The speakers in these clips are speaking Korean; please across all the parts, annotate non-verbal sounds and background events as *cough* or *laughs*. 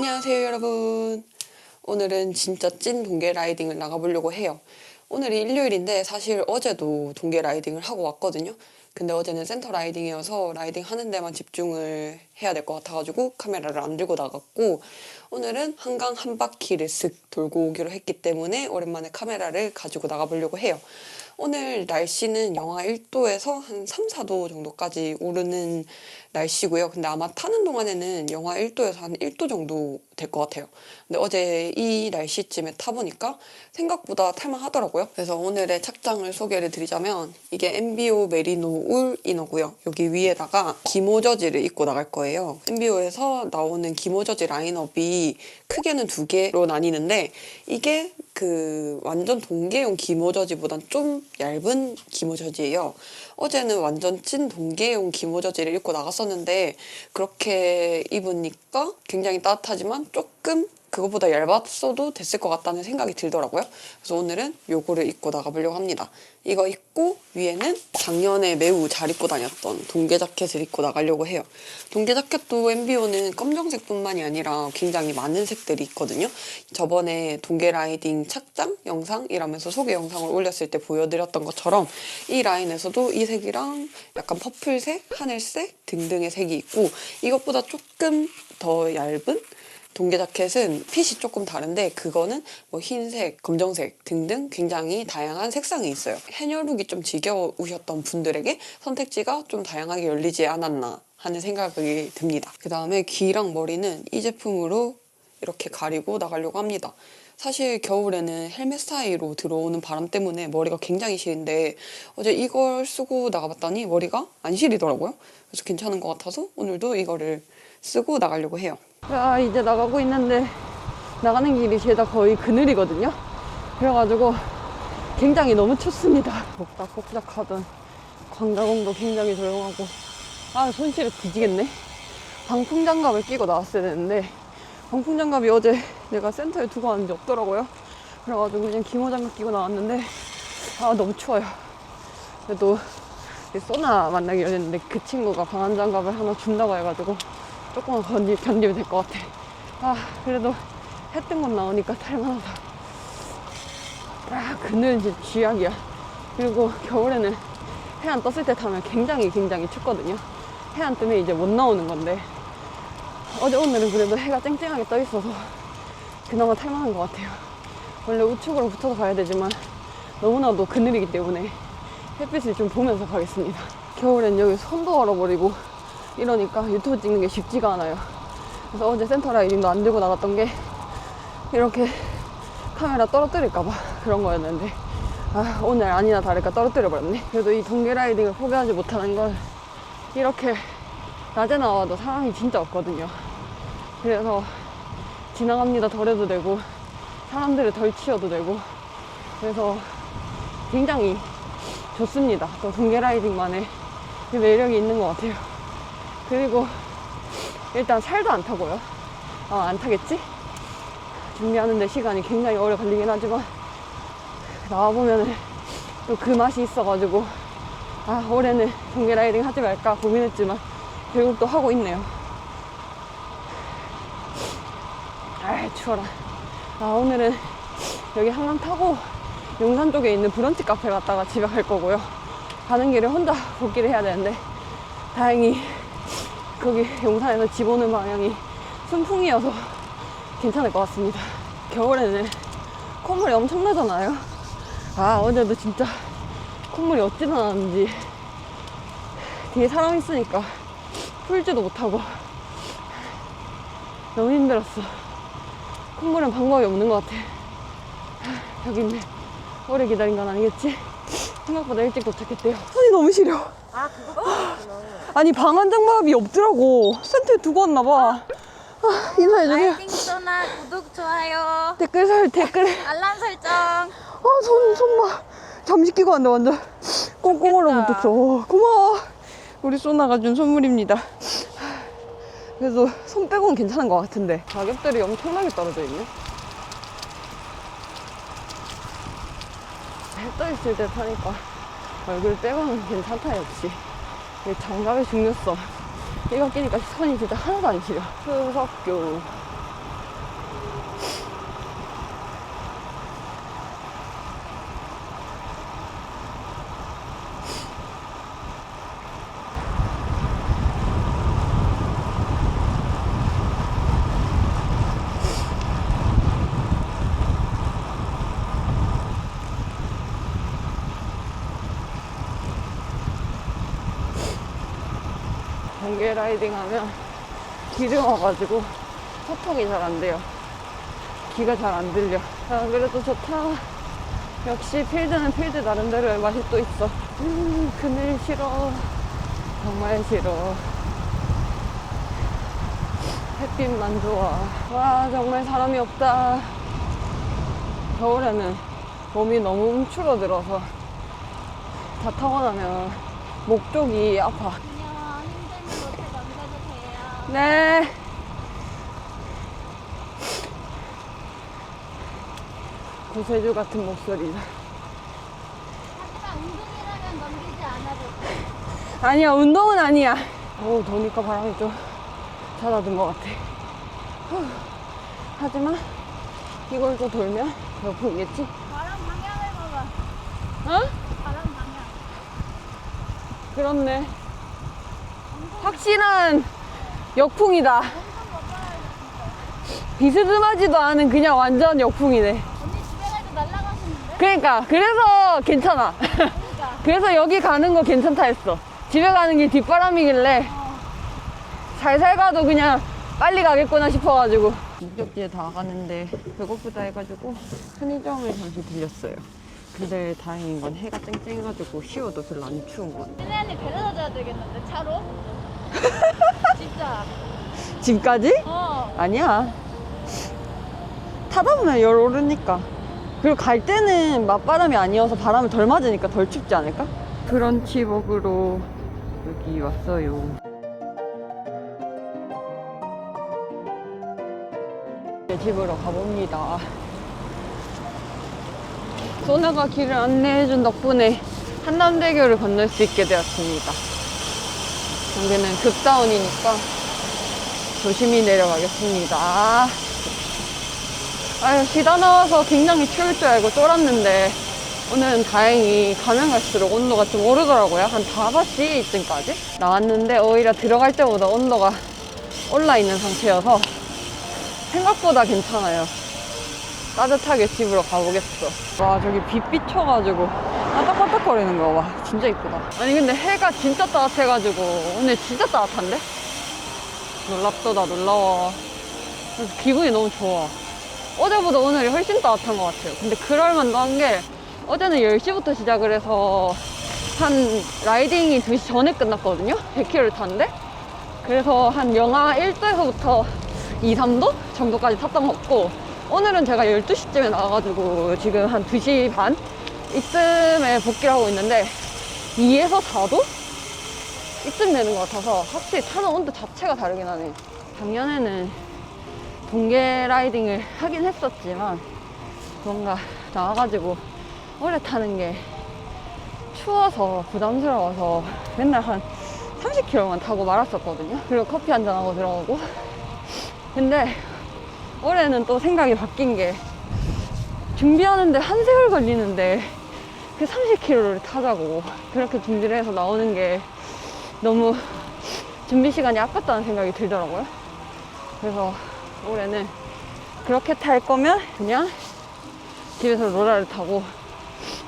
안녕하세요 여러분. 오늘은 진짜 찐 동계 라이딩을 나가보려고 해요. 오늘이 일요일인데 사실 어제도 동계 라이딩을 하고 왔거든요. 근데 어제는 센터 라이딩이어서 라이딩 하는 데만 집중을 해야 될 것 같아가지고 카메라를 안 들고 나갔고 오늘은 한강 한 바퀴를 쓱 돌고 오기로 했기 때문에 오랜만에 카메라를 가지고 나가보려고 해요 오늘 날씨는 영하 1도에서 한 3, 4도 정도까지 오르는 날씨고요. 근데 아마 타는 동안에는 영하 1도에서 한 1도 정도 될 것 같아요. 근데 어제 이 날씨쯤에 타보니까 생각보다 탈만하더라고요. 그래서 오늘의 착장을 소개를 드리자면 이게 MBO 메리노 울 이너고요. 여기 위에다가 기모 저지를 입고 나갈 거예요. MBO에서 나오는 기모 저지 라인업이 크게는 두 개로 나뉘는데 이게 그 완전 동계용 기모 저지보단 좀 얇은 기모 저지예요. 어제는 완전 찐 동계용 기모 저지를 입고 나갔었는데 그렇게 입으니까 굉장히 따뜻하지만 조금 그거보다 얇았어도 됐을 것 같다는 생각이 들더라고요. 그래서 오늘은 요거를 입고 나가보려고 합니다. 이거 입고 위에는 작년에 매우 잘 입고 다녔던 동계 자켓을 입고 나가려고 해요. 동계 자켓도 MBO는 검정색뿐만이 아니라 굉장히 많은 색들이 있거든요. 저번에 동계 라이딩 착장 영상이라면서 소개 영상을 올렸을 때 보여드렸던 것처럼 이 라인에서도 이 색이랑 약간 퍼플색, 하늘색 등등의 색이 있고 이것보다 조금 더 얇은 동계 자켓은 핏이 조금 다른데 그거는 뭐 흰색, 검정색 등등 굉장히 다양한 색상이 있어요. 해녀룩이 좀 지겨우셨던 분들에게 선택지가 좀 다양하게 열리지 않았나 하는 생각이 듭니다. 그 다음에 귀랑 머리는 이 제품으로 이렇게 가리고 나가려고 합니다. 사실 겨울에는 헬멧 사이로 들어오는 바람 때문에 머리가 굉장히 시린데 어제 이걸 쓰고 나가봤더니 머리가 안 시리더라고요. 그래서 괜찮은 것 같아서 오늘도 이거를 쓰고 나가려고 해요. 야, 이제 나가고 있는데 나가는 길이 죄다 거의 그늘이거든요. 그래가지고 굉장히 너무 춥습니다. 복작복작 하던 광가공도 굉장히 조용하고 아, 손실을 뒤지겠네. 방풍 장갑을 끼고 나왔어야 되는데 방풍 장갑이 어제 내가 센터에 두고 왔는데 없더라고요. 그래가지고 그냥 기모 장갑 끼고 나왔는데 아, 너무 추워요. 그래도 이 소나 만나기로 했는데 그 친구가 방한 장갑을 하나 준다고 해가지고 조금만 견디, 견디면 될 것 같아. 아, 그래도 해 뜬 건 나오니까 탈만하다. 아, 그늘은 진짜 쥐약이야. 그리고 겨울에는 해 안 떴을 때 타면 굉장히 굉장히 춥거든요. 해 안 뜨면 이제 못 나오는 건데. 어제 오늘은 그래도 해가 쨍쨍하게 떠 있어서 그나마 탈만한 것 같아요. 원래 우측으로 붙어서 가야 되지만 너무나도 그늘이기 때문에 햇빛을 좀 보면서 가겠습니다. 겨울엔 여기 손도 얼어버리고 이러니까 유튜브 찍는 게 쉽지가 않아요. 그래서 어제 센터 라이딩도 안 들고 나갔던 게 이렇게 카메라 떨어뜨릴까봐 그런 거였는데 아, 오늘 아니나 다를까 떨어뜨려 버렸네. 그래도 이 동계 라이딩을 포기하지 못하는 건 이렇게 낮에 나와도 사람이 진짜 없거든요. 그래서 지나갑니다 덜 해도 되고 사람들을 덜 치워도 되고 그래서 굉장히 좋습니다. 또 동계 라이딩만의 그 매력이 있는 것 같아요. 그리고 일단 살도 안 타고요. 아, 안 타겠지? 준비하는데 시간이 굉장히 오래 걸리긴 하지만 나와보면은 또그 맛이 있어가지고 아, 올해는 동계 라이딩 하지 말까 고민했지만 결국 또 하고 있네요. 아, 추워라. 아, 오늘은 여기 한강 타고 용산 쪽에 있는 브런치 카페 갔다가 집에 갈 거고요. 가는 길에 혼자 복귀를 해야 되는데 다행히 거기 용산에서 집 오는 방향이 순풍이어서 괜찮을 것 같습니다. 겨울에는 콧물이 엄청나잖아요. 아, 어제도 진짜 콧물이 어찌나 나는지 뒤에 사람 있으니까 풀지도 못하고 너무 힘들었어. 콧물은 방법이 없는 것 같아. 하, 여기 있네. 오래 기다린 건 아니겠지? 생각보다 일찍 도착했대요. 손이 너무 시려. 아 그거 그렇구나. 아니 방한 장갑이 없더라고. 센터에 두고 왔나 봐. 아, 인사해주세요. 라이딩 소나 구독 좋아요. 댓글 설 댓글. 알람 설정. 아손 손봐. 잠시 끼고 왔는데 완전. 꽁꽁 얼어붙었어. 어, 고마워. 우리 소나가 준 선물입니다. 그래서 손 빼고는 괜찮은 것 같은데. 가격들이 엄청나게 떨어져 있네. 해 떠 있을 때 타니까 얼굴 빼고는 괜찮다 역시. 이 장갑의 중요성. 이거 끼니까 손이 진짜 하나도 안 시려. 수석교 동계 라이딩 하면 기름 와가지고 소통이 잘 안 돼요. 귀가 잘 안 들려. 아, 그래도 좋다. 역시 필드는 필드 나름대로의 맛이 또 있어. 음, 그늘 싫어. 정말 싫어. 햇빛만 좋아. 와, 정말 사람이 없다. 겨울에는 몸이 너무 움츠러들어서 다 타고 나면 목 쪽이 아파. 그냥 힘든 곳에 남겨도 돼요. 네. 구세주 같은 목소리다. 하지만 운동이라면 넘기지 않아도 돼. 아니야, 운동은 아니야. 오, 더우니까 바람이 좀 잦아든 것 같아. 후. 하지만 이걸 또 돌면 역풍이겠지? 바람 방향을 봐봐. 어? 바람 방향. 그렇네. 확실한 역풍이다. 비스듬하지도 않은 그냥 완전 역풍이네. 그러니까 그래서 괜찮아. *laughs* 그래서 여기 가는 거 괜찮다 했어. 집에 가는 게 뒷바람이길래 살살 가도 그냥 빨리 가겠구나 싶어가지고. 목적지에 다 가는데 배고프다 해가지고 편의점을 잠시 들렸어요. 근데 다행인 건 해가 쨍쨍해가지고 쉬어도 별로 안 추운 것 같아. 신혜 언니 데려다 줘야 되겠는데 차로? 진짜. 집까지? 어. 아니야. 타다 보면 열 오르니까. 그리고 갈 때는 맞바람이 아니어서 바람을 덜 맞으니까 덜 춥지 않을까? 브런치 먹으러 여기 왔어요. 이제 집으로 가봅니다. 소나가 길을 안내해준 덕분에 한남대교를 건널 수 있게 되었습니다. 여기는 급다운이니까 조심히 내려가겠습니다. 아유, 비다 나와서 굉장히 추울 줄 알고 쫄았는데, 오늘은 다행히 가면 갈수록 온도가 좀 오르더라고요. 한 5시쯤까지 나왔는데, 오히려 들어갈 때보다 온도가 올라 있는 상태여서 생각보다 괜찮아요. 따뜻하게 집으로 가보겠어. 와, 저기 빛 비춰가지고 바닥바닥거리는 거 봐. 진짜 이쁘다. 아니, 근데 해가 진짜 따뜻해가지고, 오늘 진짜 따뜻한데? 놀랍도다 놀라워 그래서 기분이 너무 좋아 어제보다 오늘이 훨씬 따뜻한 것 같아요 근데 그럴만도 한 게 어제는 10시부터 시작을 해서 한 라이딩이 2시 전에 끝났거든요 100km를 탔는데 그래서 한 영하 1도에서부터 2, 3도 정도까지 탔던 것 같고 오늘은 제가 12시쯤에 나와가지고 지금 한 2시 반 이쯤에 복귀를 하고 있는데 2에서 4도? 이쯤 되는 것 같아서 확실히 타는 온도 자체가 다르긴 하네. 작년에는 동계 라이딩을 하긴 했었지만 뭔가 나와가지고 오래 타는 게 추워서 부담스러워서 맨날 한 30km만 타고 말았었거든요. 그리고 커피 한 잔 하고 들어오고. 근데 올해는 또 생각이 바뀐 게 준비하는데 한 세월 걸리는데 그 30km를 타자고 그렇게 준비를 해서 나오는 게 너무 준비 시간이 아깝다는 생각이 들더라고요. 그래서 올해는 그렇게 탈 거면 그냥 집에서 로라를 타고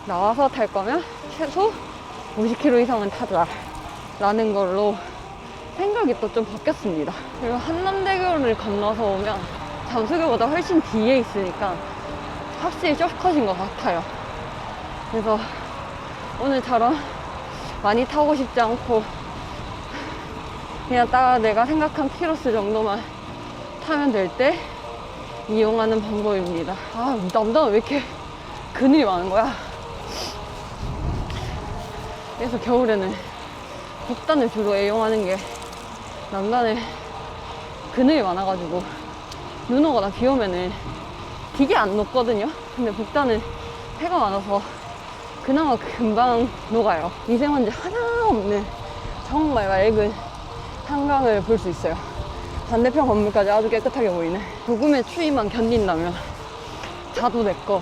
나와서 탈 거면 최소 50km 이상은 타자 라는 걸로 생각이 또 좀 바뀌었습니다. 그리고 한남대교를 건너서 오면 잠수교보다 훨씬 뒤에 있으니까 확실히 쇼컷인 것 같아요. 그래서 오늘처럼 많이 타고 싶지 않고 그냥 딱 내가 생각한 키로수 정도만 타면 될 때 이용하는 방법입니다. 아, 남자는 왜 이렇게 그늘이 많은 거야? 그래서 겨울에는 북단을 주로 애용하는 게 남단에 그늘이 많아가지고 눈 오거나 비 오면은 되게 안 녹거든요. 근데 북단은 해가 많아서 그나마 금방 녹아요. 미세먼지 하나 없는 정말 맑은 한강을 볼 수 있어요. 반대편 건물까지 아주 깨끗하게 보이네. 조금의 추위만 견딘다면 자도 내꺼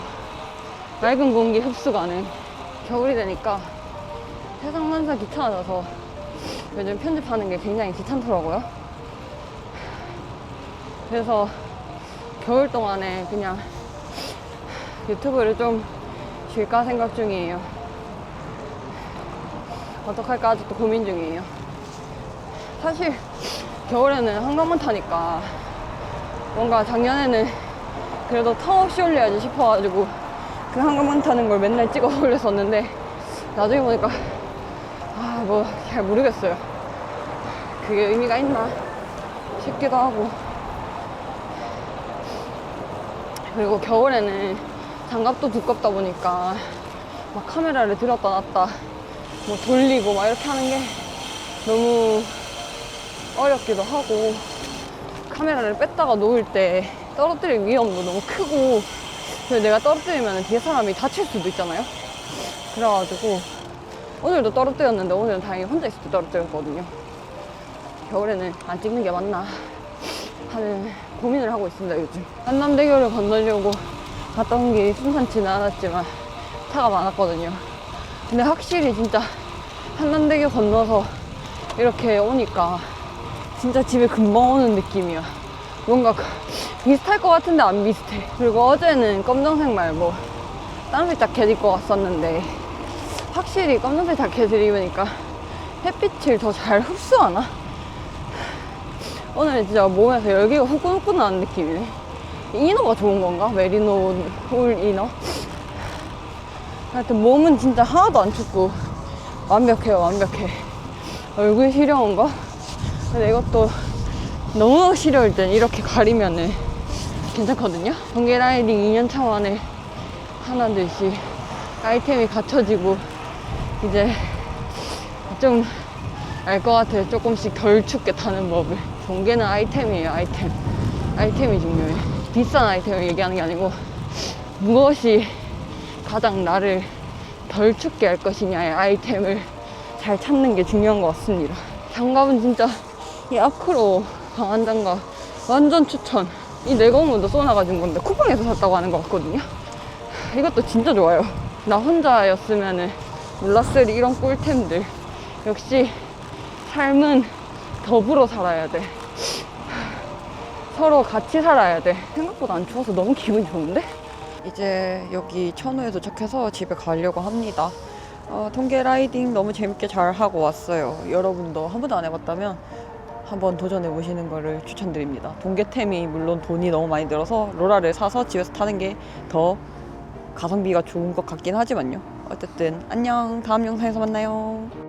맑은 공기 흡수 가능. 겨울이 되니까 세상 만사 귀찮아져서 요즘 편집하는 게 굉장히 귀찮더라고요. 그래서 겨울 동안에 그냥 유튜브를 좀 쉴까 생각 중이에요. 어떡할까 아직도 고민 중이에요. 사실 겨울에는 한강만 타니까 뭔가 작년에는 그래도 턱없이 올려야지 싶어가지고 그 한강만 타는 걸 맨날 찍어 올렸었는데 나중에 보니까 아 뭐 잘 모르겠어요. 그게 의미가 있나 싶기도 하고 그리고 겨울에는 장갑도 두껍다 보니까 막 카메라를 들었다 놨다 뭐 돌리고 막 이렇게 하는 게 너무 어렵기도 하고 카메라를 뺐다가 놓을 때 떨어뜨릴 위험도 너무 크고 내가 떨어뜨리면 뒤에 사람이 다칠 수도 있잖아요. 그래가지고 오늘도 떨어뜨렸는데 오늘은 다행히 혼자 있을 때 떨어뜨렸거든요. 겨울에는 안 찍는 게 맞나 하는 고민을 하고 있습니다 요즘. 한남대교를 건너려고 온 길이 순탄치는 않았지만 차가 많았거든요 근데 확실히 진짜 한남대교 건너서 이렇게 오니까 진짜 집에 금방 오는 느낌이야 뭔가 그- 비슷할 것 같은데 안 비슷해 그리고 어제는 검정색 말고 다른색 자켓 입고 왔었는데 확실히 검정색 자켓을 입으니까 햇빛을 더 잘 흡수하나? 오늘 진짜 몸에서 열기가 후끈후끈 나는 느낌이네. 이너가 좋은 건가? 메리노 울 이너? 하여튼 몸은 진짜 하나도 안 춥고 완벽해요, 완벽해. 얼굴 시려운 거? 근데 이것도 너무 시려울 땐 이렇게 가리면은 괜찮거든요? 동계 라이딩 2년 차 만에 하나둘씩 아이템이 갖춰지고 이제 좀 알 것 같아요. 조금씩 덜 춥게 타는 법을. 동계는 아이템이에요, 아이템. 아이템이 중요해. 비싼 아이템을 얘기하는 게 아니고, 무엇이 가장 나를 덜 춥게 할 것이냐의 아이템을 잘 찾는 게 중요한 것 같습니다. 장갑은 진짜 이 아크로 강한 장갑 완전 추천. 이 내공문도 쏘나가 준 건데 쿠팡에서 샀다고 하는 것 같거든요. 이것도 진짜 좋아요. 나 혼자였으면은 몰랐을 이런 꿀템들. 역시 삶은 더불어 살아야 돼. 서로 같이 살아야 돼. 생각보다 안 추워서 너무 기분이 좋은데? 이제 여기 천우에 도착해서 집에 가려고 합니다. 어, 통계 라이딩 너무 재밌게 잘 하고 왔어요. 여러분도 한 번도 안 해봤다면 한번 도전해 보시는 거를 추천드립니다. 동계템이 물론 돈이 너무 많이 들어서 로라를 사서 집에서 타는 게 더 가성비가 좋은 것 같긴 하지만요. 어쨌든 안녕. 다음 영상에서 만나요.